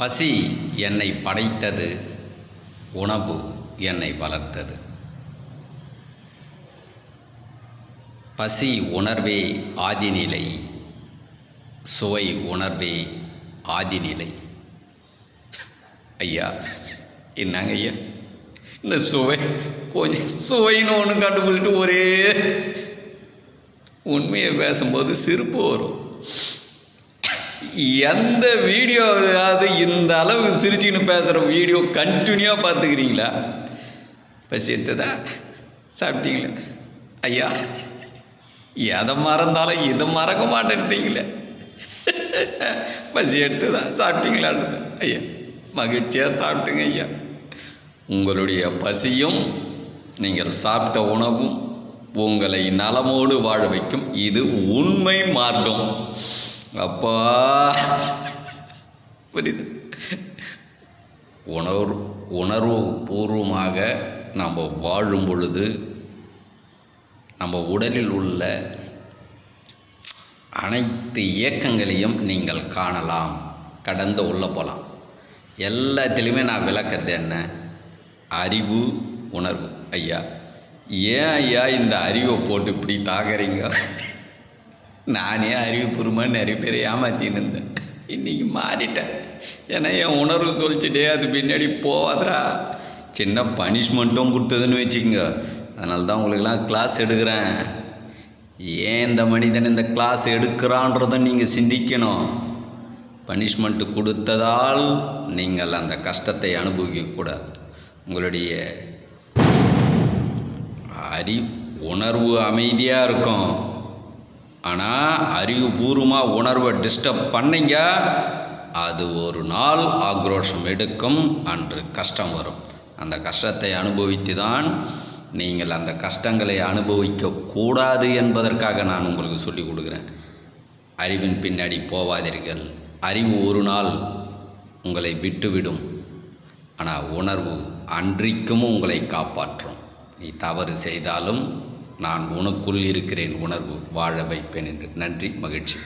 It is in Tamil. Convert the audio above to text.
பசி என்னை படைத்தது உணவு என்னை வளர்த்தது. பசி உணர்வே ஆதிநிலை சுவை உணர்வே ஆதிநிலை. ஐயா என்னங்க ஐயா? இந்த சுவை கொஞ்சம் சுவைன்னு ஒன்று கண்டுபிடிச்சிட்டு ஒரே உண்மையை பேசும்போது சிரிப்பு வரும். எந்த வீடியோ அதாவது இந்த அளவு சிரிச்சுன்னு பேசுகிற வீடியோ கண்டினியூவாக பார்த்துக்கிறீங்களா? பசி எடுத்ததா? சாப்பிட்டீங்களா? ஐயா எதை மறந்தாலும் இதை மறக்க மாட்டேன்றீங்களே? பசி எடுத்ததா? சாப்பிட்டீங்களான்றது. ஐயா மகிழ்ச்சியாக சாப்பிட்டுங்க ஐயா. உங்களுடைய பசியும் நீங்கள் சாப்பிட்ட உணவும் உங்களை நலமோடு வாழ வைக்கும். இது உண்மை மார்க்கம். அப்பா. புரியுது. உணர்வு உணர்வு பூர்வமாக நம்ம வாழும் பொழுது நம்ம உடலில் உள்ள அனைத்து இயக்கங்களையும் நீங்கள் காணலாம். கடந்து உள்ளே போகலாம் எல்லாத்துலேயுமே நான் விளக்கிறது என்ன? அறிவு உணர்வு. ஐயா ஏன் ஐயா இந்த அறிவை போட்டு இப்படி தாக்குறீங்க நானே அறிவுபூர்வமாக நிறைய பேர் ஏமாத்தின்னு இருந்தேன். இன்றைக்கி மாறிட்டேன். ஏன்னா என் உணர்வு சொல்லிச்சுட்டே அது பின்னாடி போவாதரா சின்ன பனிஷ்மெண்ட்டும் கொடுத்ததுன்னு வச்சுக்கோங்க. அதனால தான் உங்களுக்கெல்லாம் கிளாஸ் எடுக்கிறேன். ஏன் இந்த மனிதன் இந்த கிளாஸ் எடுக்கிறான்றதை நீங்கள் சிந்திக்கணும். பனிஷ்மெண்ட்டு கொடுத்ததால் நீங்கள் அந்த கஷ்டத்தை அனுபவிக்கக்கூடாது உங்களுடைய அறி உணர்வு அமைதியாக இருக்கும். ஆனால் அறிவுபூர்வமாக உணர்வை டிஸ்டர்ப் பண்ணீங்க. அது ஒரு நாள் ஆக்ரோஷம் எடுக்கும் அன்று கஷ்டம் வரும். அந்த கஷ்டத்தை அனுபவித்து தான் நீங்கள் அந்த கஷ்டங்களை அனுபவிக்க கூடாது என்பதற்காக நான் உங்களுக்கு சொல்லிக் கொடுக்குறேன். அறிவின் பின்னாடி போவாதீர்கள். அறிவு ஒரு நாள் உங்களை விட்டுவிடும். ஆனால் உணர்வு அன்றைக்கும் உங்களை காப்பாற்றும். நீ தவறு செய்தாலும் நான் உனக்குள் இருக்கிறேன் உணர்வு வாழ வைப்பேன் என்று. நன்றி மகிழ்ச்சி.